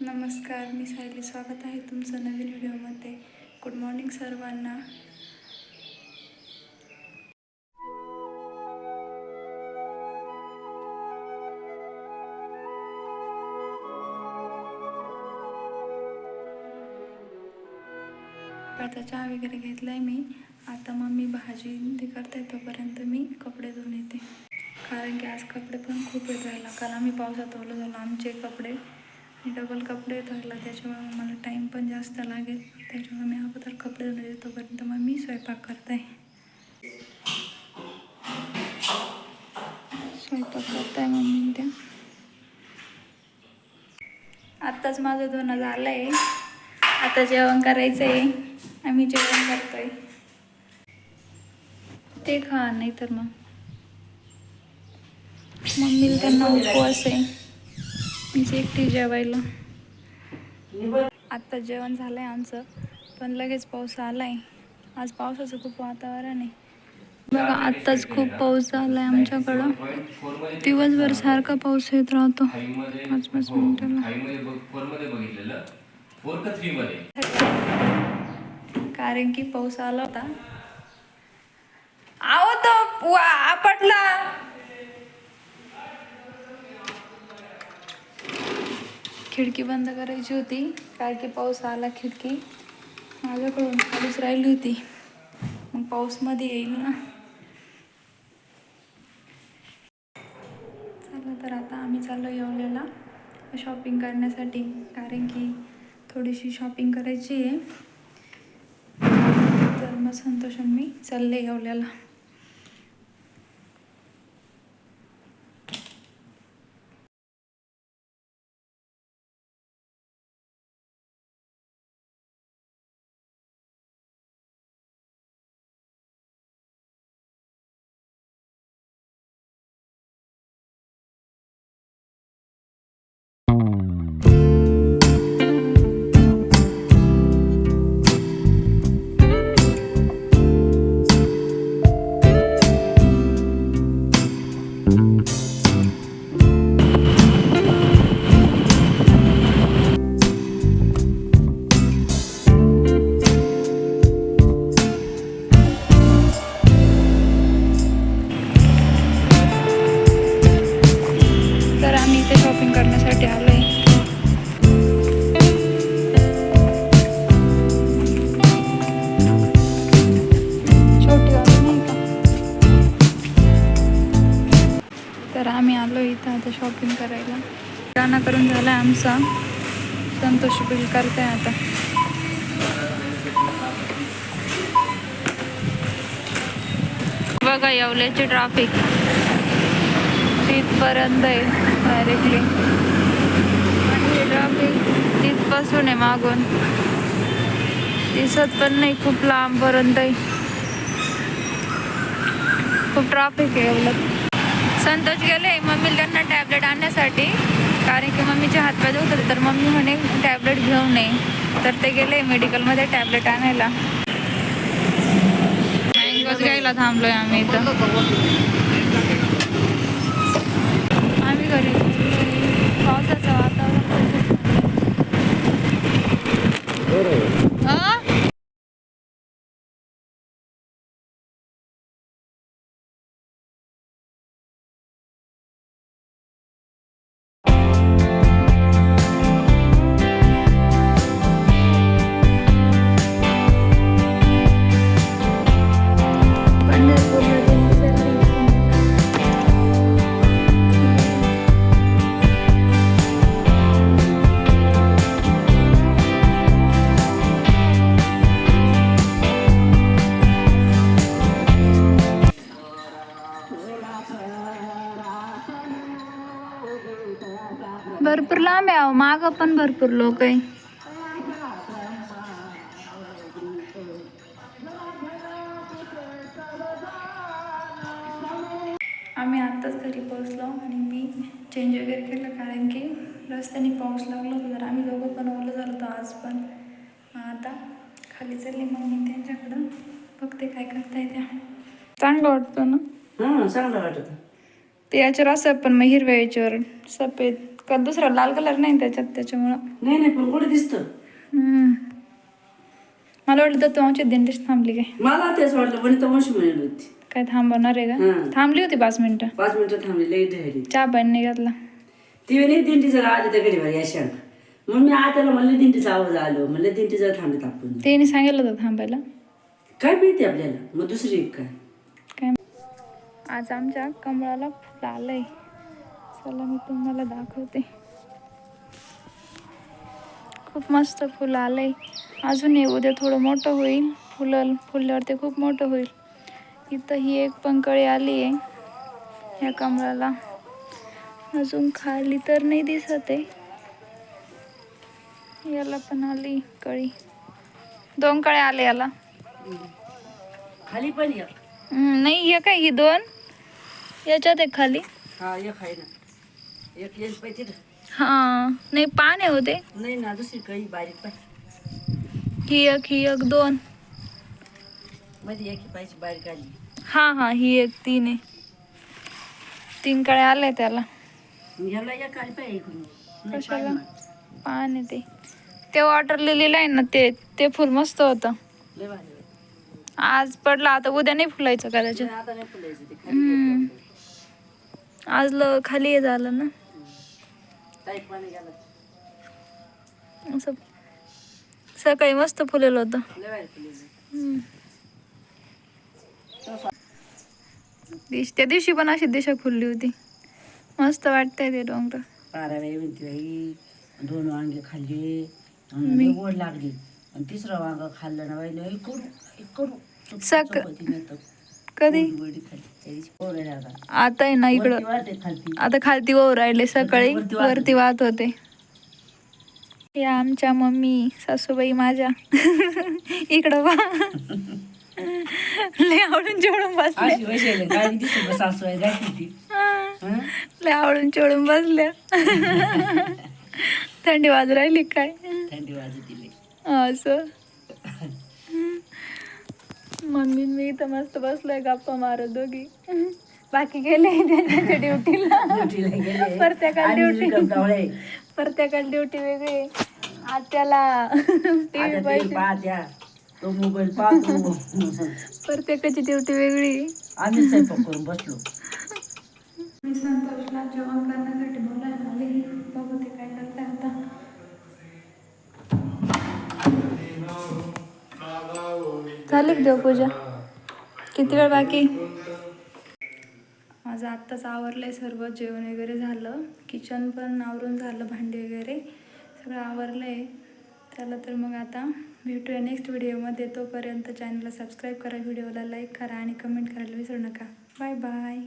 नमस्कार मी सायली. स्वागत आहे तुमचं नवीन व्हिडिओमध्ये. गुड मॉर्निंग सर्वांना. आता चहा वगैरे घेतला आहे मी. आता मग मी भाजी ते करते तोपर्यंत मी कपडे धुवून येते. कारण की आज कपडे पण खूप येत राहिला कारण आम्ही पावसात ओलं झालो आमचे कपडे मी डबल कपडे धरला त्याच्यामुळे मग मला टाईम पण जास्त लागेल. त्याच्यामुळे मी अगोदर कपडे धुवून येते मग मी स्वयंपाक करते. स्वयंपाक करताय मम्मी त्या. आत्ताच माझं धुणं झालं आहे आता जेवण करायचं आहे आम्ही जेवण करतोय. ते खा नाही तर मग. मम्मीला त्यांना उपवास आहे. मीच एकटी जेवायला. आत्ता जेवण झालं आहे आमचं पण लगेच पाऊस आलाय. आज पावसाचं खूप वातावरण आहे. बघा आत्ताच खूप पाऊस झालाय आमच्याकडं. दिवसभर सारखा पाऊस येत राहतो. पाच पाच मिनिटाला. कारण की पाऊस आला होता. आहो तो आपटला. खिडकी बंद करायची होती. कारण की पाऊस आला खिडकी. माझ्याकडून खालीच राहिली होती. मग पाऊसमध्ये येईल ना. चला तर आता आम्ही चाललो येवल्याला. शॉपिंग करण्यासाठी. कारण की थोडीशी शॉपिंग करायची आहे. तर मग संतोष आणि मी चालले येवल्याला. गाणं करून झाला आमचा. संतोष बिल करते आता? बघा येवल्याची ट्राफिक तिथपर्यंत आहे डायरेक्टली आणि ट्राफिक तिथपासून आहे मागून. दिसत पण नाही खूप लांबपर्यंत आहे. खूप ट्राफिक आहे एवढं संतोष गेले मम्मी त्यांना टॅबलेट आणण्यासाठी. कारण की मम्मीचे हातपाय दुखत तर मम्मी म्हणे टॅबलेट घेऊन नये. तर ते गेले मेडिकलमध्ये टॅबलेट आणायला. मँगोज घ्यायला थांबलोय आम्ही इथं. आम्ही घरी. पावसाचं वातावरण. भरपूर लांब आहे अहो मागं पण भरपूर लोक आहे. आम्ही आत्ताच घरी पोहोचलो आणि मी चेंज वगैरे केलं कारण की रस्त्याने पाऊस लागला होता तर आम्ही दोघं पण ओलं झालो होतो आज पण. आता खाली चालली मग मी त्यांच्याकडं. बघते काय करताय त्या. चांगलं वाटतं ना? हां चांगलं वाटत. ते याच्यावर असं पण मग हिरव्या याच्यावर सफेद. का दुसरा लाल कलर नाही त्याच्यात त्याच्यामुळं. नाही नाही पण कुठे दिसतं? हम्म. मला वाटलं तर तुमची दिंडीच थांबली काय? मला तेच वाटलं वनिता वंश म्हणेल होती. काय थांबवणार आहे का. थांबली होती पाच मिनिटं. पाच मिनिटं थांबली लई चहा पाणी नाही घातला. ती म्हणे दिंडी जरा आली तर घडी भारी अशा मग मी आत्याला म्हणले दिंडीचा आवाज आलो. म्हणले दिंडी जरा थांबत आपण. तिने सांगितलं होतं थांबायला. काय माहिती आपल्याला? मग दुसरी एक काय? काय? आज आमच्या कमळाला फुल आलंय. चला मी तुम्हाला दाखवते. खूप मस्त फुल आलंय. अजून हे उद्या थोडं मोठं होईल. फुलं फुलल्यावर ते खूप मोठं होईल. इथं ही एक पंकळी आली आहे ह्या कमळाला. अजून खाली तर नाही दिसत आहे. याला पण आली कळी. दोन कळे आले याला. खाली पण हम्म, नाही हे काय ही दोन? याच्यात एक खाली. हा एक आहे ना. एक येईल पाहिजे ना हा. नाही पान आहे होते नाही ना दुसरी काही बारीक पाहिजे ही एक ही एक दोन. मध्ये एक पाहिजे बारीक आली. हा हा ही एक तीन आहे. तीन कळे आले त्याला. याला एक आली पाहिजे इकडून. नाही, कशाला? पाहिजे मला. पान आहे ते. ते वॉटर लिहिलेलं आहे ना ते ते फुल मस्त होतं. लय भारी आहे. आज पडलं आता उद्या नाही फुलायचं कदाचित. नाही, आता नाही फुलायचं ते हम्म. खाली आज ल खाली हे झालं ना. असं. सकाळी मस्त फुलेलं होतं. दिश त्या दिवशी पण अशी दिशा खुलली होती. मस्त वाटतंय ते डोंगर. म्हणते बाई दोन वांगे खाल्ले लय गोड लागली. आणि तिसरं वांग खाल्लं ना बाई करू करू. सक- कधी? आता. आहे ना इकडं. आता खालती वाहू राहिले सकाळी. वरती वाहत होते. या आमच्या मम्मी सासूबाई माझ्या. इकडं बा लय आवडून चोळून बसल्या. अशी वैशाली काय दिसत बस सासू आहे जायची ती हं? लय आवडून चोळून बसल्या. थंडी वाजू राहिली काय? थंडी वाजत दिली. असं. मम्मी मी इथं मस्त बसलोय गप्पा मारत दोघी. बाकी गेले त्यांच्या ड्युटीला. ड्युटीला गेले. प्रत्येकाला ड्युटी. प्रत्येकाला ड्युटी वेगळी. आत्याला टीव्ही आता ते पाहिजे पाहत्या तो मोबाईल पाहतो. प्रत्येकाची ड्युटी वेगळी. आम्ही स्वयंपाक करून बसलो. मी संतोषला जेवण करण्यासाठी झाली देवपूजा? किती वेळ बाकी? माझं आत्ताच आवरलंय सर्व जेवण वगैरे झालं. किचन पण आवरून झालं भांडी वगैरे. सगळं आवरलंय. त्याला तर मग आता भेटूया नेक्स्ट व्हिडिओमध्ये तोपर्यंत चॅनलला सबस्क्राईब करा व्हिडिओला लाईक करा आणि कमेंट करायला विसरू नका. Bye bye